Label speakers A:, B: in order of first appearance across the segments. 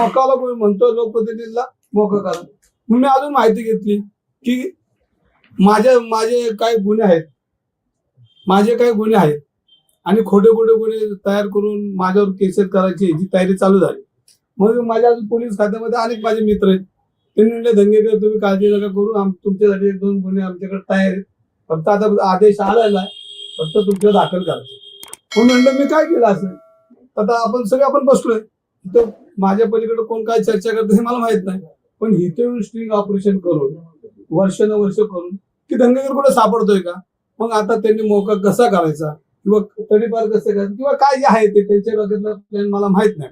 A: मोकाला कोणी म्हणतो लोकप्रतिनिधीला मोका करा. मग मी अजून माहिती घेतली की माझ्या माझे काही गुन्हे आहेत. माझे काही गुन्हे आहेत. आणि खोटे खोटे गुन्हे तयार करून माझ्यावर केसेस करायची जी तयारी चालू झाली. मग माझ्या अजून पोलीस खात्यामध्ये अनेक माझे मित्र आहेत. त्यांनी म्हणले दंगेकर तुम्ही काळजी नका करू. आम तुमच्यासाठी एक दोन गुन्हे आमच्याकडे तयार आहेत. फक्त आता आदेश आलेला आहे. फक्त तुमच्या दाखल करायचे. म्हणून म्हणलं मी काय केलं असं आता आपण सगळे आपण बसलोय. तर माझ्या पलीकडे कोण काय चर्चा करतं हे मला माहीत नाही. पण इथे येऊन स्ट्रिंग ऑपरेशन करून वर्षानुवर्ष करून की दंगेकर कुठे सापडतोय का? मग आता त्यांनी मोका कसा करायचा? किंवा तडीपार कसं करायचं? किंवा काय जे आहे ते त्यांच्या डोक्यातला प्लॅन मला माहीत नाही.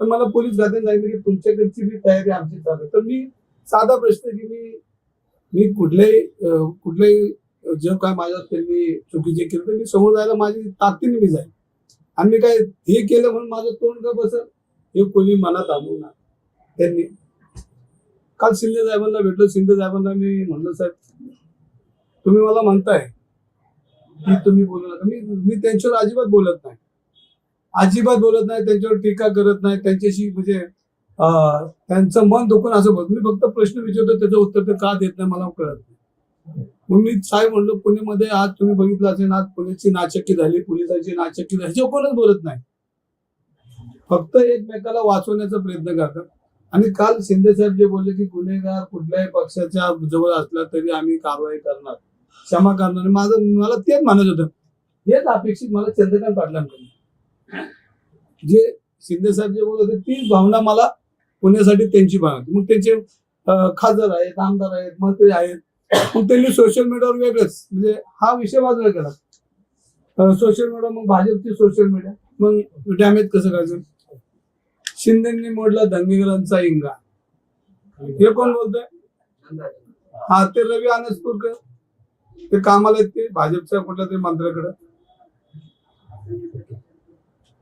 A: पण मला पोलीस खात्याने सांगितलं की तुमच्याकडची बी तयारी आमची चालू तर मी साधा प्रश्न की मी मी कुठल्याही कुठल्याही जे काय माझ्या त्यांनी चुकीचे केलं तर मी समोर जायला माझी ताकदीने मी जाईल आणि मी काय हे केलं म्हणून माझं तोंड का बसत हे कोणी मनात आणू ना. त्यांनी. काल शिंदे साहेबांना भेटलो. शिंदे साहेबांना मी म्हणलं साहेब तुम्ही मला म्हणताय की तुम्ही बोलू नका. मी मी त्यांच्यावर अजिबात बोलत नाही. अजिबात बोलत नाही. त्यांच्यावर टीका करत नाही. त्यांच्याशी म्हणजे त्यांचं मन दुखून असं बोलत मी फक्त प्रश्न विचारतो. त्याचं उत्तर ते का देत नाही मला कळत नाही. मग मी साहेब म्हणलो पुण्यामध्ये आज तुम्ही बघितलं असेल आज पुण्याची नाचक्की झाली. पोलिसांची नाचक्की झाली. कोणच बोलत नाही. फक्त एकमेकाला वाचवण्याचा प्रयत्न करतात. आणि काल शिंदे साहेब जे बोलले की गुन्हेगार कुठल्याही पक्षाच्या जवळ असला तरी आम्ही कारवाई करणार. क्षमा करणार. आणि माझं मला तेच म्हणत होतं. हेच अपेक्षित मला चंद्रकांत पाटलांकडून. जे शिंदे साहेब जे बोलत होते तीच भावना मला पुण्यासाठी त्यांची भावना होती. मग त्यांचे खासदार आहेत आमदार आहेत मंत्री आहेत. मग त्यांनी सोशल मीडियावर वेगळंच म्हणजे हा विषय बाजूला केला सोशल मीडिया मग भाजपची सोशल मीडिया मग डॅमेज कसं करायचं? शिंदेनी मोडला दंगेकरांचा इंगा. हे कोण बोलतोय? हा ते रवी अनसपूरकर. ते कामाला आहेत ते भाजपच्या कुठल्या तरी मंत्र्याकडे.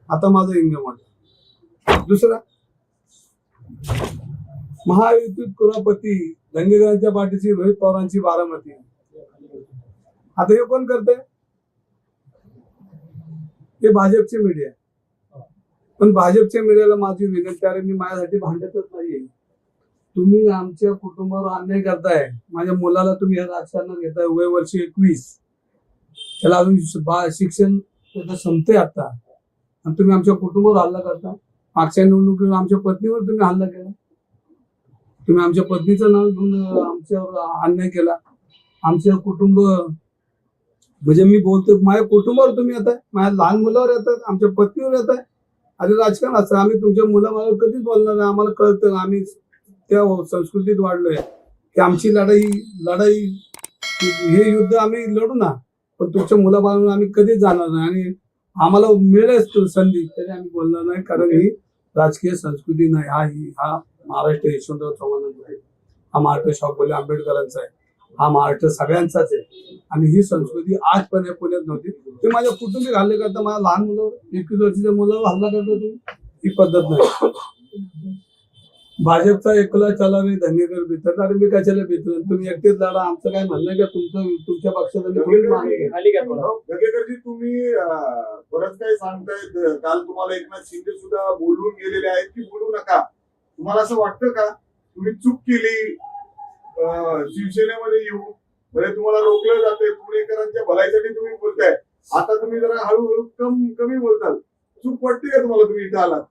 A: आता माझं इंग मोडलं. दुसरा? महायुतीत कुरापती दंगेकरांच्या पाठीची रोहित पवारांची बारामती. आता हे कोण करते हे भाजपचे मीडिया पण भाजपच्या मीडियाला माझी विनंती आहे मी माझ्यासाठी भांडतच नाहीये. तुम्ही आमच्या कुटुंबावर अन्याय करताय. माझ्या मुलाला तुम्ही राजकारणात घेताय वय वर्ष एकवीस. त्याला अजून बा- शिक्षण त्याचं संपतंय आता. आणि तुम्ही आमच्या कुटुंबावर हल्ला करता. मागच्या निवडणुकीवर आमच्या पत्नीवर तुम्ही हल्ला केला. तुम्ही आमच्या पत्नीचं नाव घेऊन आमच्यावर अन्याय केला. आमचं कुटुंब म्हणजे मी बोलतो माझ्या कुटुंबावर तुम्ही येत आहे माझ्या लहान मुलावर येतात आमच्या पत्नीवर येत आहे अरे राजकारण असं आम्ही तुमच्या मुलाबाबत कधीच बोलणार नाही. आम्हाला कळतं आम्ही त्या संस्कृतीत वाढलोय. की आमची लढाई लढाई हे युद्ध आम्ही लढू ना पण तुमच्या मुलाबाळांवर आम्ही कधीच जाणार नाही. आणि आम्हाला मिळेल तो संधी तरी आम्ही बोलणार नाही कारण ही राजकीय संस्कृती नाही. हा ही हा महाराष्ट्र यशवंतराव चव्हाणांचा आहे. हा महाराष्ट्र शाहू आंबेडकरांचा आहे. हा महाराष्ट्र सगळ्यांचाच आहे. आणि ही संस्कृती आजपर्यंत पुण्यात नव्हती. ते माझ्या कुटुंबिक हल्ले करता. माझ्या लहान मुलं एकवीस वर्षाच्या मुलावर हल्ला करता तुम्ही ही पद्धत नाही. भाजपचा एकला चलावे धंगेकर भीतर अरे मी कशाला भीतर तुम्ही एकटेच लढा. आमचं काय म्हणणं का? तुमचं तुमच्या पक्षाचं मी
B: तुम्ही अं, बरंच काही सांगतायत. काल तुम्हाला एकनाथ शिंदे सुद्धा बोलून गेलेले आहेत की बोलू नका. तुम्हाला असं वाटतं का? तुम्ही चूक केली. शिवसेनेमध्ये येऊन म्हणजे तुम्हाला रोखलं जाते पुणेकरांच्या भलाईसाठी तुम्ही बोलताय. आता तुम्ही जरा हळूहळू कम कमी बोलताल. चूक वाटते का तुम्हाला तुम्ही इथं आलात?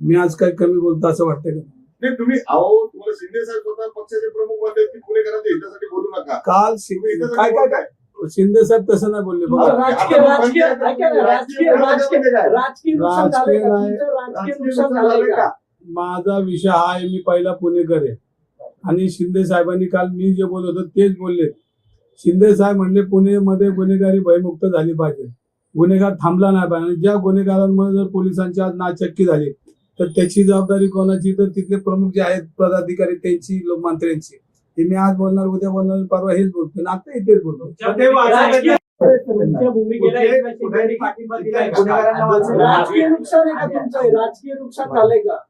A: मी आज काय कमी बोलतो असं वाटतं का?
B: नाही तुम्ही अहो तुम्हाला शिंदे साहेब स्वतः पक्षाचे प्रमुख म्हणतात की पुणेकरांच्या हितासाठी बोलू नका.
A: काल शिंदे
B: हितासाठी
A: काय काय. काय? शिंदे साहेब तसं नाही बोलले बघा.
C: राजकीय राजकीय राजकीय राजकीय राजकीय नुकसान झालंय का?
A: राजकीय
C: तुमचं राजकीय
B: राजकीय
C: नुकसान
B: नुकसान
C: झालंय
B: झालंय
C: का?
B: का?
A: माझा विषय हा आहे मी पहिला पुणेकर आहे. आणि शिंदे साहेबांनी काल मी जे बोलत होतो तेच बोलले. शिंदे साहेब म्हणले पुणेमध्ये गुन्हेगारी भयमुक्त झाली पाहिजे. गुन्हेगार थांबला नाही पाहिजे. आणि ज्या गुन्हेगारांमुळे जर पोलिसांची आज नाचक्की झाली तर त्याची जबाबदारी कोणाची? तर तिथले प्रमुख जे आहेत पदाधिकारी त्यांची लो- मंत्र्यांची हे मी आज बोलणार उद्या बोलणार परवा हेच बोलतो. आता इथेच बोलतो.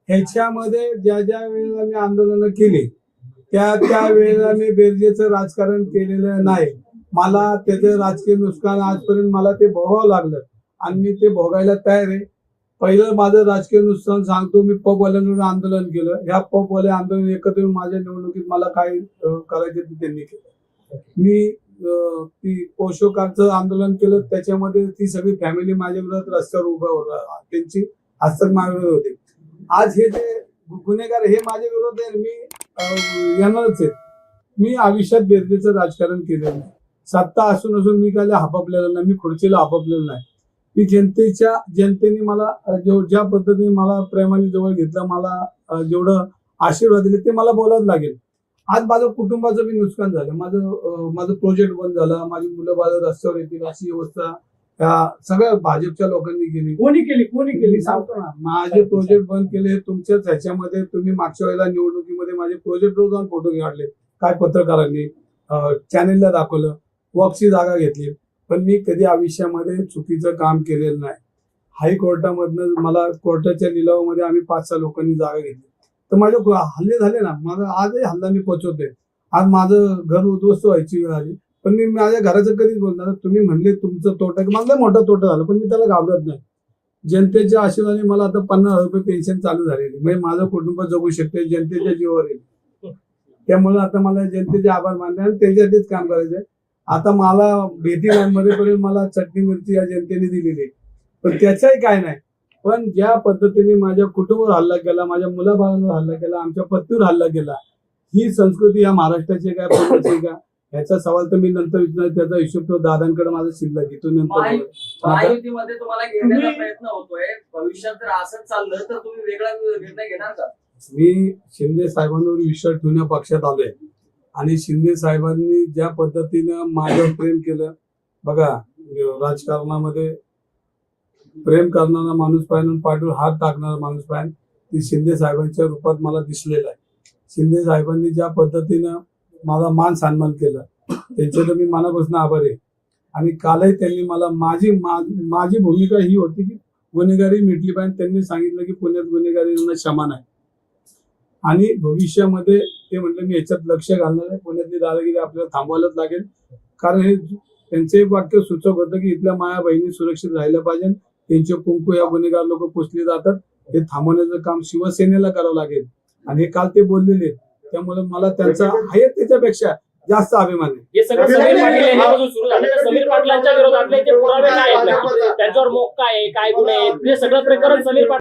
A: ह्याच्यामध्ये ज्या ज्या वेळेला मी आंदोलनं केली त्या त्या वेळेला मी बेरजेचं राजकारण केलेलं नाही. मला त्याचं राजकीय नुकसान आजपर्यंत मला ते भोगावं लागलं. आणि मी ते भोगायला तयार आहे. पहिलं माझं राजकीय नुकसान सांगतो मी पबवाल्यांवर आंदोलन केलं. ह्या पबवाले आंदोलन एकत्र माझ्या निवडणुकीत मला काय करायचं करायचे ते त्यांनी केलं. मी ती पोषकांचं आंदोलन केलं. त्याच्यामध्ये ती सगळी फॅमिली माझ्या विरोधात रस्त्यावर उभं होतं. त्यांची हस्तक माझ्या होती होते. आज हे जे गुन्हेगार हे माझ्या विरोधात आहे मी येणारच आहेत. मी आयुष्यात बेरजेचं राजकारण केलेलं नाही. सत्ता असून असून मी काय हापापलेलं नाही मी खुर्चीला हापापलेलं नाही. मी जनतेच्या जनतेने मला ज्या पद्धतीने मला प्रेमाने जवळ घेतलं मला जेवढं आशीर्वाद दिले ते मला बोलावं लागेल. आज माझं कुटुंबाचं बी नुकसान झालं. माझं माझं प्रोजेक्ट बंद झालं माझी मुलं बाळ रस्त्यावर येतील अशी व्यवस्था सगळ्या भाजपच्या लोकांनी केली.
C: कोणी केली? कोणी केली?
A: सांगतो ना माझे प्रोजेक्ट बंद केले तुमच्याच ह्याच्यामध्ये तुम्ही मागच्या वेळेला निवडणुकीमध्ये माझे प्रोजेक्ट जाऊन फोटो काढले. काय पत्रकारांनी चॅनेलला दाखवलं वॉकची जागा घेतली. पण मी कधी आयुष्यामध्ये चुकीचं काम केलेलं नाही. हायकोर्टामधनं मला कोर्टाच्या लिलावामध्ये आम्ही पाच सहा लोकांनी जागा घेतली. तर माझे हल्ले झाले ना माझा आजही हल्ला मी पोचवतोय. आज माझं घर उद्ध्वस्त व्हायची वेळ आली. पण मी माझ्या घराचं कधीच बोलणार तुम्ही म्हणले तुमचं तोटा मला मोठा तोटा झाला पण मी त्याला घाबरत नाही. जनतेच्या आशीर्वादाने मला आता पन्नास हजार रुपये पेन्शन चालू झालेली. म्हणजे माझं कुटुंब जगू शकते जनतेच्या जीवावर येईल. त्यामुळे आता मला जनतेचे आभार मानले आणि त्यांच्यासाठीच काम करायचंय आता मला भेटी मरेपर्यंत मला चटणी मिरची या जनतेने दिलेली आहे. पण त्याचाही काय नाही. पण ज्या पद्धतीने माझ्या कुटुंबावर हल्ला केला माझ्या मुलाबाळांवर हल्ला केला आमच्या पत्नीवर हल्ला केला ही संस्कृती या महाराष्ट्राची काय आहे का? ह्याचा सवाल तर मी नंतर विचारणार त्याचा हिशोब तो दादांकडे माझा शिल्लक आहे. तो नंतर बोलेल.
D: महायुतीमध्ये तुम्हाला घेण्याचा
C: तुम्ही-
D: प्रयत्न होतोय भविष्यात जर असंच चाललं तर तुम्ही वेगळा निर्णय घेणार का
A: मी शिंदे साहेबांवर विश्वास ठेवण्या पक्षात आलोय आणि शिंदे साहेबांनी ज्या पद्धतीनं माझ्यावर प्रेम केलं बघा राजकारणामध्ये प्रेम करणारा माणूस पाहिजे आणि पाठीवर हात टाकणारा माणूस पाहिजे ती शिंदे साहेबांच्या रूपात मला दिसलेलं आहे शिंदे साहेबांनी ज्या पद्धतीनं माझा मान सन्मान केला. त्यांच्या तर मी मनापासून आभार आहे. आणि कालही त्यांनी मला माझी माझी भूमिका ही होती की गुन्हेगारी मिटली पाहिजे. त्यांनी सांगितलं की पुण्यात गुन्हेगारींना क्षमा नाही. आणि भविष्यामध्ये ते म्हटलं मी याच्यात लक्ष घालणार आहे. पुण्यातली दादागिरी आपल्याला थांबवायलाच लागेल. कारण हे त्यांचं एक वाक्य सूचक होतं की इथल्या माया बहिणी सुरक्षित राहिल्या पाहिजे. त्यांचे कुंकू या गुन्हेगार लोक पुसले जातात. हे थांबवण्याचं काम शिवसेनेला करावं लागेल. आणि हे काल ते बोललेले आहेत. त्यामुळे मला त्यांचा आहे त्याच्यापेक्षा जास्त अभिमान आहे.
E: हे सगळं समीर पाटील यांच्यापासून सुरू झालं. तर समीर पाटलांच्या विरोधातले जे पुरावे काय आहेत त्यांच्यावर मोक्का आहे काय गुन्हे आहेत हे सगळं प्रकरण समीर पाटील